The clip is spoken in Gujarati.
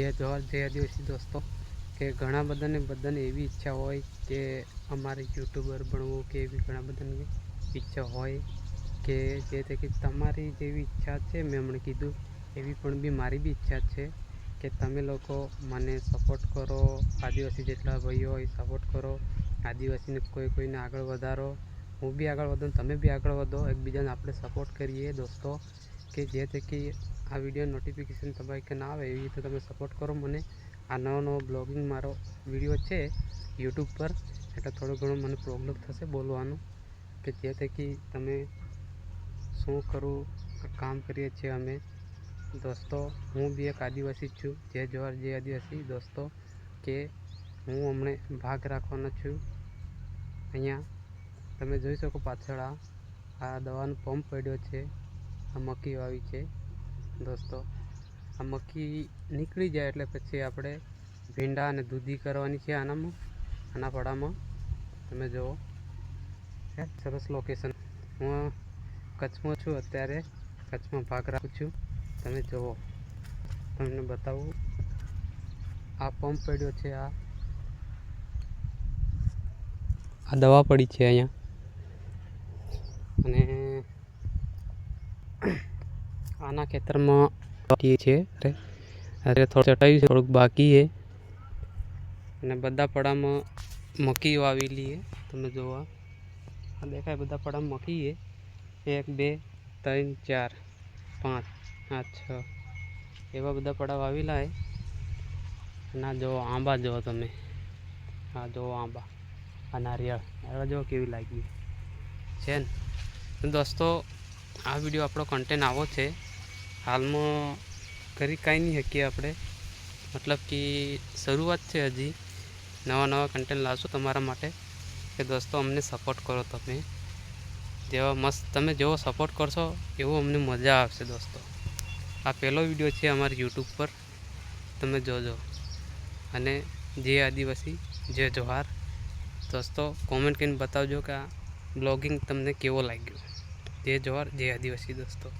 જે જોર જે આદિવાસી દોસ્તો, કે ઘણા બધાને બધાને એવી ઈચ્છા હોય કે અમારે યુટ્યુબર બનવું કે એવી ઘણા બધાની ઈચ્છા હોય કે જે તે કે તમારી જેવી ઈચ્છા છે, મેં હમણાં કીધું, એવી પણ બી મારી બી ઈચ્છા છે કે તમે લોકો મને સપોર્ટ કરો, આદિવાસી જેટલા ભાઈઓ હોય સપોર્ટ કરો, આદિવાસીને કોઈ કોઈને આગળ વધારો, હું બી આગળ વધું તમે બી આગળ વધો, એકબીજાને આપણે સપોર્ટ કરીએ દોસ્તો, કે જે થકી આ વીડિયો નોટિફિકેશન તમારી કે ના આવે એવી રીતે તમે સપોર્ટ કરો મને. આ નવો નવો બ્લોગિંગ મારો વીડિયો છે યુટ્યુબ પર. એટલે થોડું ઘણું મને પ્રોબ્લેમ થશે બોલવાનું. કે જેથી તમે શું કરું કામ કરીએ છીએ અમે. દોસ્તો, હું બી એક આદિવાસી છું. જય જવાહર જે આદિવાસી. દોસ્તો, કે હું હમણે ભાગ રાખવાનો છું. અહીંયા તમે જોઈ શકો પાછળ આ દવાનો પંપ પડ્યો છે. આ મકી વાવી છે. દોસ્તો, આ મક્કી નીકળી જાય એટલે પછી આપણે ભીંડા અને દૂધી કરવાની છે આનામાં, આના પડામાં તમે જુઓ. સરસ લોકેશન હું કચ્છમાં છું, અત્યારે કચ્છમાં ભાગ રાખું છું. તમે જુઓ. તમને બતાવું. આ પંપ પડ્યો છે, આ. આ દવા પડી છે અહીંયા. અને આના ખેતરમાં છે અરે અરે થોડું ચટાયું છે, થોડુંક બાકી છે. અને બધા પડામાં મકી વાવેલી છે, તમે જોવા. આ દેખાય બધા પડામાં મકી છે. એક, બે, ત્રણ, ચાર, પાંચ આ છ, એવા બધા પડા વાવેલા છે. ના જો આંબા જુઓ તમે. હા જુઓ આંબા, આ નારિયેળ, એવા જુઓ કેવી લાગી છે. ને? દોસ્તો, આ વીડિયો આપણો કન્ટેન્ટ આવો છે. હાલમાં કરી કાંઈ નહીં શકીએ આપણે. મતલબ કે શરૂઆત છે હજી. નવા નવા કન્ટેન્ટ લાવશું તમારા માટે. કે દોસ્તો, અમને સપોર્ટ કરો તમે. જેવા મસ્ત, તમે જેવો સપોર્ટ કરશો, એવો અમને મજા આવશે દોસ્તો. આ પહેલો વીડિયો છે અમારી યુટ્યુબ પર. તમે જોજો. અને જે આદિવાસી, જે જોહાર, દોસ્તો કોમેન્ટ કરીને બતાવજો કે આ બ્લોગિંગ તમને કેવો લાગ્યો? જે જોહાર, જે આદિવાસી, દોસ્તો.